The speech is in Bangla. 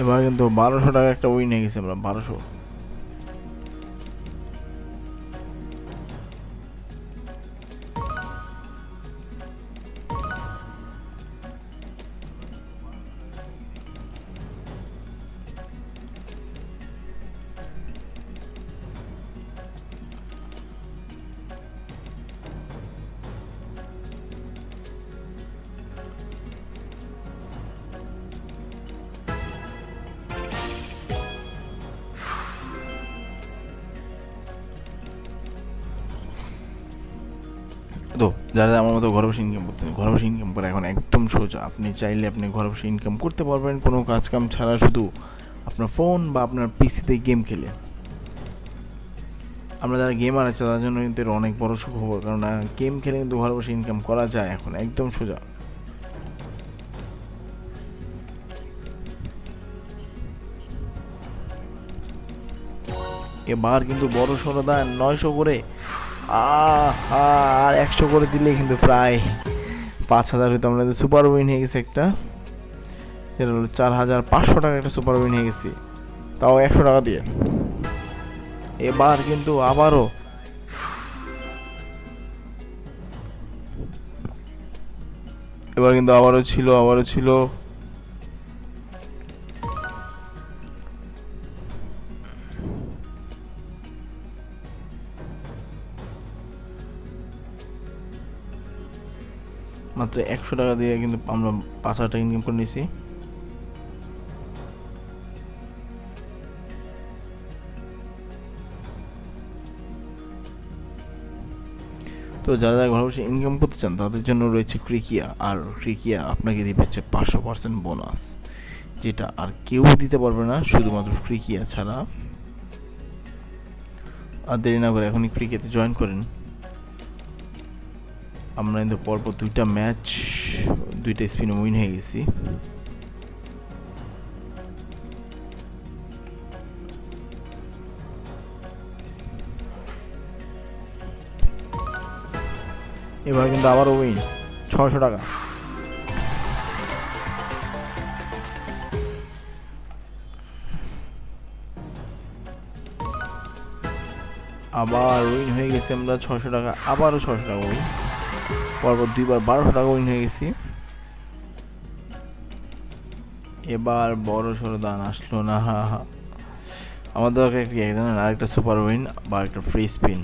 এবার কিন্তু বারোশো টাকা একটা উইন হয়ে গেছে আমরা বারোশো। তো যারা আমার মতো ঘরে বসে ইনকাম করতে ঘরে বসে ইনকাম করে এখন একদম সোজা। আপনি চাইলে আপনি ঘরে বসে ইনকাম করতে পারবেন, কোনো কাজ কাম ছাড়া শুধু আপনার ফোন বা আপনার পিসিতে গেম খেলে। আমরা যারা গেমার আছে, তাদের জন্য কিন্তু এটা অনেক বড় সুখবর কারণ গেম খেলে কিন্তু ঘরে বসে ইনকাম করা যায় এখন একদম সোজা। এবার কিন্তু বড় সড়ো দান নয়শো করে আর একশো করে দিলে কিন্তু প্রায় পাঁচ হাজার হইতো। আমরা সুপার উইন হয়ে গেছে একটা। চার হাজার পাঁচশো টাকা একটা সুপার উইন হয়ে গেছি। তাও একশো টাকা দিয়ে। এবার কিন্তু আবারও এবার কিন্তু আবারও ছিল আবারও ছিল। মাত্র একশো টাকা দিয়ে কিন্তু আমরা পাঁচ হাজার টাকা ইনকাম করে নিয়েছি। তো যারা যারা ঘরে বসে ইনকাম করতে চান, তাদের জন্য রয়েছে ক্রিকিয়া। আর ক্রিকিয়া আপনাকে দিবে হচ্ছে পাঁচশো পার্সেন্ট বোনাস যেটা আর কেউ দিতে পারবে না, শুধুমাত্র ক্রিকিয়া ছাড়া। আর দেরি না করে এখনই ক্রিকেটে জয়েন করেন। আমরা কিন্তু পরপর দুইটা ম্যাচ, দুইটা স্পিনে উইন হয়ে গেছি। এবার কিন্তু আবারও উইন ছশো টাকা। আবার উইন হয়ে গেছে আমরা ছশো টাকা, আবারও ছশো টাকা উইন। পরপর দুইবার বারোশো টাকা উইন হয়ে গেছি। এবার বড় সড়ো দান আসলো না আমাদের একটা কি জানেন আরেকটা সুপার উইন বা একটা ফ্রি স্পিন